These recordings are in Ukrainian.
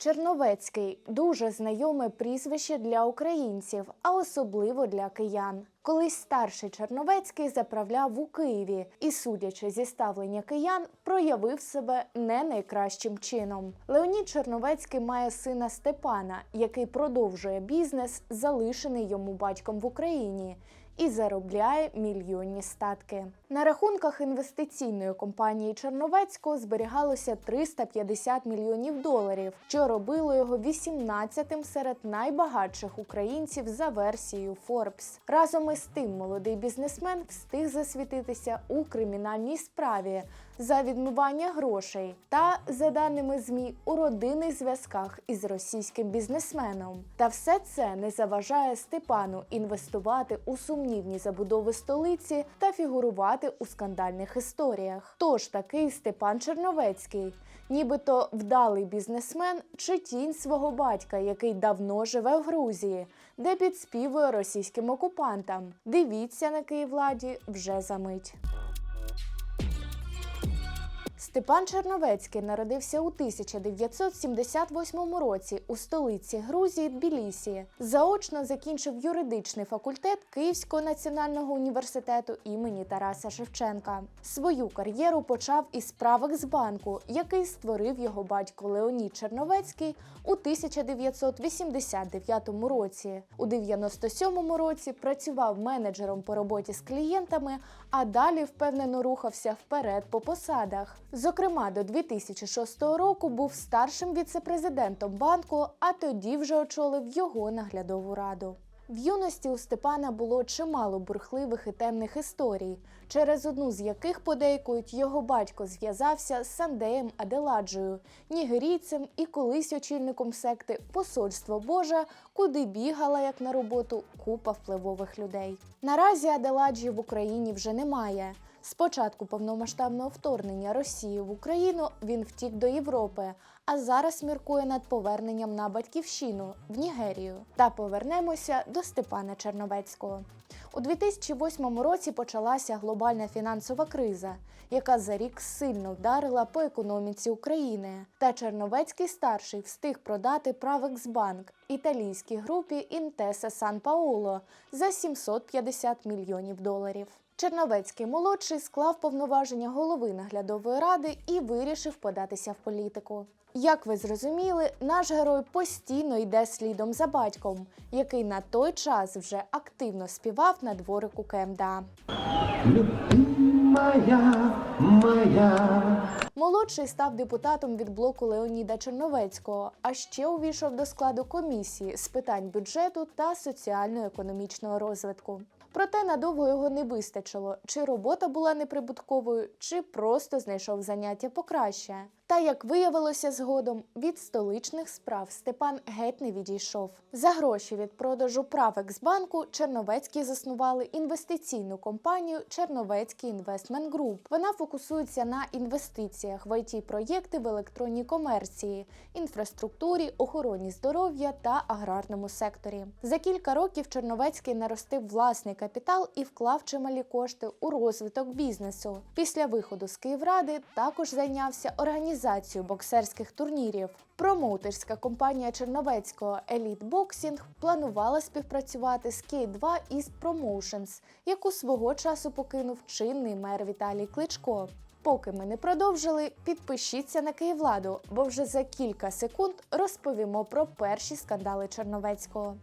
Черновецький дуже знайоме прізвище для українців, а особливо для киян. Колись старший Черновецький заправляв у Києві і, судячи зі ставлення киян, проявив себе не найкращим чином. Леонід Черновецький має сина Степана, який продовжує бізнес, залишений йому батьком в Україні. І заробляє мільйонні статки. На рахунках інвестиційної компанії Черновецького зберігалося 350 мільйонів доларів, що робило його 18-тим серед найбагатших українців за версією Forbes. Разом із тим молодий бізнесмен встиг засвітитися у кримінальній справі за відмивання грошей та, за даними ЗМІ, у родинних зв'язках із російським бізнесменом. Та все це не заважає Степану інвестувати у сумнівні забудови столиці та фігурувати у скандальних історіях. Тож такий Степан Черновецький, нібито вдалий бізнесмен чи тінь свого батька, який давно живе в Грузії, де підспівує російським окупантам. Дивіться на Київладі вже за мить. Степан Черновецький народився у 1978 році у столиці Грузії Тбілісі. Заочно закінчив юридичний факультет Київського національного університету імені Тараса Шевченка. Свою кар'єру почав із правок з банку, який створив його батько Леонід Черновецький у 1989 році. У 97 році працював менеджером по роботі з клієнтами, а далі впевнено рухався вперед по посадах. Зокрема, до 2006 року був старшим віцепрезидентом банку, а тоді вже очолив його наглядову раду. В юності у Степана було чимало бурхливих і темних історій, через одну з яких подейкують його батько зв'язався з Сандеєм Аделаджею, нігерійцем і колись очільником секти Посольство Боже, куди бігала як на роботу купа впливових людей. Наразі Аделаджі в Україні вже немає. З початку повномасштабного вторгнення Росії в Україну він втік до Європи, а зараз міркує над поверненням на батьківщину в Нігерію. Та повернемося до Степана Черновецького. У 2008 році почалася глобальна фінансова криза, яка за рік сильно вдарила по економіці України. Та Черновецький старший встиг продати Правексбанк італійській групі Інтеса Сан Пауло за 750 мільйонів доларів. Черновецький молодший склав повноваження голови наглядової ради і вирішив податися в політику. Як ви зрозуміли, наш герой постійно йде слідом за батьком, який на той час вже активно співав на дворику КМДА. Любимая моя. Молодший став депутатом від блоку Леоніда Черновецького, а ще увійшов до складу комісії з питань бюджету та соціально-економічного розвитку. Проте надовго його не вистачило, чи робота була неприбутковою, чи просто знайшов заняття покраще. Та як виявилося згодом, від столичних справ Степан геть не відійшов. За гроші від продажу прав Ексбанку Черновецькі заснували інвестиційну компанію Черновецький Інвестмент Груп. Вона фокусується на інвестиціях в it проєкти в електронній комерції, інфраструктурі, охороні здоров'я та аграрному секторі. За кілька років Черновецький наростив власний капітал і вклав чималі кошти у розвиток бізнесу. Після виходу з Київради також зайнявся організацією боксерських турнірів. Промоутерська компанія Черновецького Elite Boxing планувала співпрацювати з K2 East Promotions, яку свого часу покинув чинний мер Віталій Кличко. Поки ми не продовжили, підпишіться на Київладу, бо вже за кілька секунд розповімо про перші скандали Черновецького.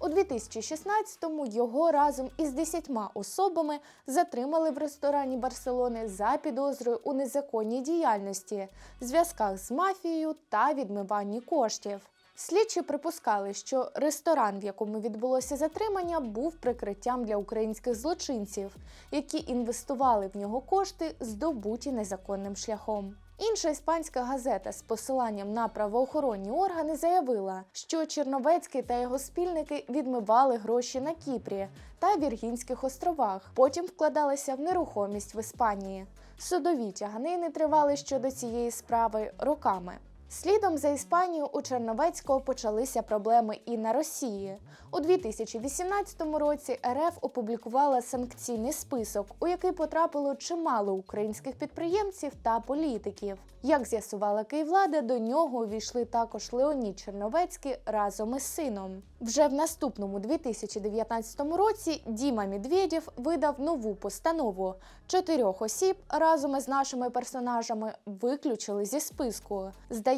У 2016-му його разом із 10 особами затримали в ресторані Барселони за підозрою у незаконній діяльності, зв'язках з мафією та відмиванні коштів. Слідчі припускали, що ресторан, в якому відбулося затримання, був прикриттям для українських злочинців, які інвестували в нього кошти, здобуті незаконним шляхом. Інша іспанська газета з посиланням на правоохоронні органи заявила, що Черновецький та його спільники відмивали гроші на Кіпрі та Віргінських островах, потім вкладалися в нерухомість в Іспанії. Судові тяганини тривали щодо цієї справи роками. Слідом за Іспанією у Черновецького почалися проблеми і на Росії. У 2018 році РФ опублікувала санкційний список, у який потрапило чимало українських підприємців та політиків. Як з'ясувала Київлада, до нього увійшли також Леонід Черновецький разом із сином. Вже в наступному 2019 році Діма Медведєв видав нову постанову. Чотирьох осіб разом із нашими персонажами виключили зі списку. Здається,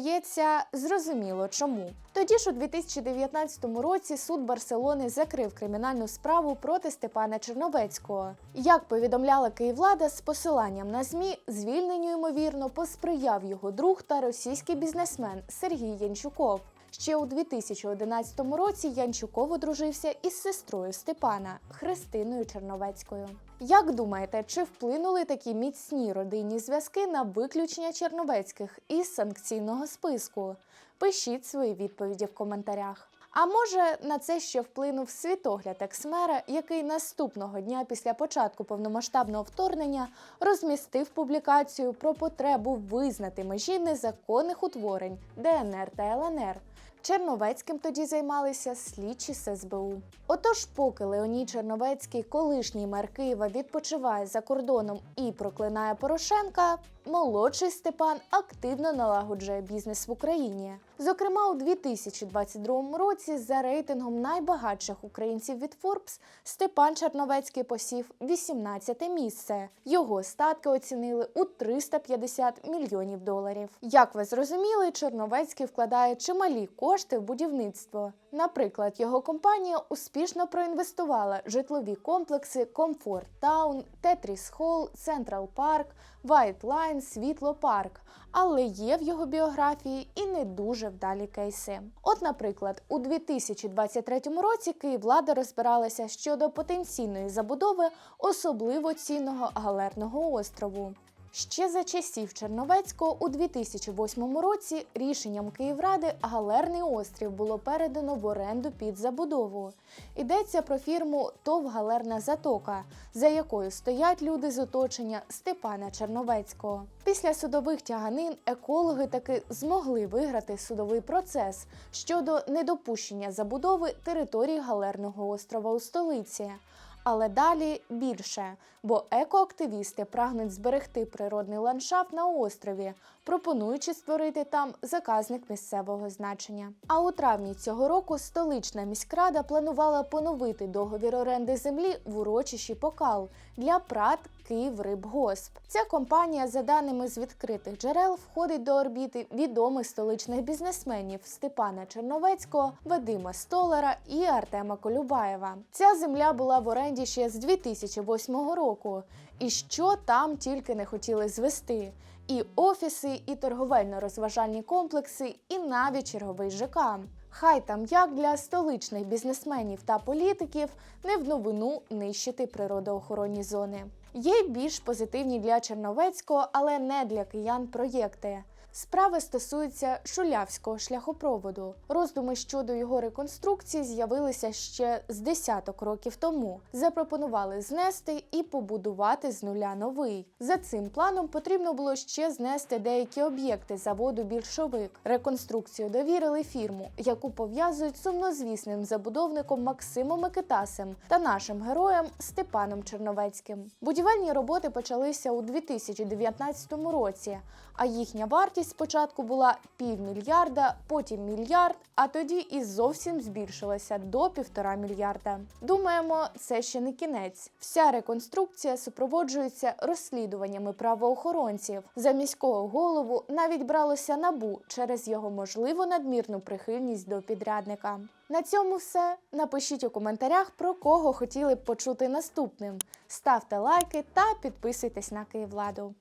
зрозуміло чому. Тоді ж у 2019 році суд Барселони закрив кримінальну справу проти Степана Черновецького. Як повідомляла Київлада з посиланням на ЗМІ, звільненню ймовірно посприяв його друг та російський бізнесмен Сергій Янчуков. Ще у 2011 році Янчуков одружився із сестрою Степана Христиною Черновецькою. Як думаєте, чи вплинули такі міцні родинні зв'язки на виключення Черновецьких із санкційного списку? Пишіть свої відповіді в коментарях. А може на це ще вплинув світогляд екс-мера, який наступного дня після початку повномасштабного вторгнення розмістив публікацію про потребу визнати межі незаконних утворень ДНР та ЛНР. Черновецьким тоді займалися слідчі з СБУ. Отож, поки Леонід Черновецький, колишній мер Києва, відпочиває за кордоном і проклинає Порошенка, молодший Степан активно налагоджує бізнес в Україні. Зокрема, у 2022 році за рейтингом найбагатших українців від Forbes Степан Черновецький посів 18 місце. Його статки оцінили у 350 мільйонів доларів. Як ви зрозуміли, Черновецький вкладає чималі кошти в будівництво. Наприклад, його компанія успішно проінвестувала житлові комплекси Комфорт Таун, Тетріс Холл, Централ Парк, White Line, Світло Парк. Але є в його біографії і не дуже вдалі кейси. От, наприклад, у 2023 році Київлада розбиралася щодо потенційної забудови особливо цінного галерного острову. Ще за часів Черновецького у 2008 році рішенням Київради Галерний острів було передано в оренду під забудову. Йдеться про фірму ТОВ Галерна Затока, за якою стоять люди з оточення Степана Черновецького. Після судових тяганин екологи таки змогли виграти судовий процес щодо недопущення забудови території Галерного острова у столиці. Але далі більше, бо екоактивісти прагнуть зберегти природний ландшафт на острові, пропонуючи створити там заказник місцевого значення. А у травні цього року столична міськрада планувала поновити договір оренди землі в урочищі Покал для ПРАТ Київрибгосп. Ця компанія, за даними з відкритих джерел, входить до орбіти відомих столичних бізнесменів Степана Черновецького, Вадима Столара і Артема Колюбаєва. Ця земля була в оренді ще з 2008 року. І що там тільки не хотіли звести. І офіси, і торговельно-розважальні комплекси, і навіть черговий ЖК. Хай там як для столичних бізнесменів та політиків не в новину нищити природоохоронні зони. Є й більш позитивні для Черновецького, але не для киян проєкти. Справи стосуються шулявського шляхопроводу. Роздуми щодо його реконструкції з'явилися ще з десяток років тому. Запропонували знести і побудувати з нуля новий. За цим планом потрібно було ще знести деякі об'єкти заводу більшовик. Реконструкцію довірили фірму, яку пов'язують сумнозвісним забудовником Максимом Микитасем та нашим героєм Степаном Черновецьким. Будівельні роботи почалися у 2019 році, а їхня вартість спочатку була півмільярда, потім мільярд, а тоді і зовсім збільшилася до півтора мільярда. Думаємо, це ще не кінець. Вся реконструкція супроводжується розслідуваннями правоохоронців. За міського голову навіть бралося набу через його можливу надмірну прихильність до підрядника. На цьому все. Напишіть у коментарях, про кого хотіли б почути наступним. Ставте лайки та підписуйтесь на Київладу.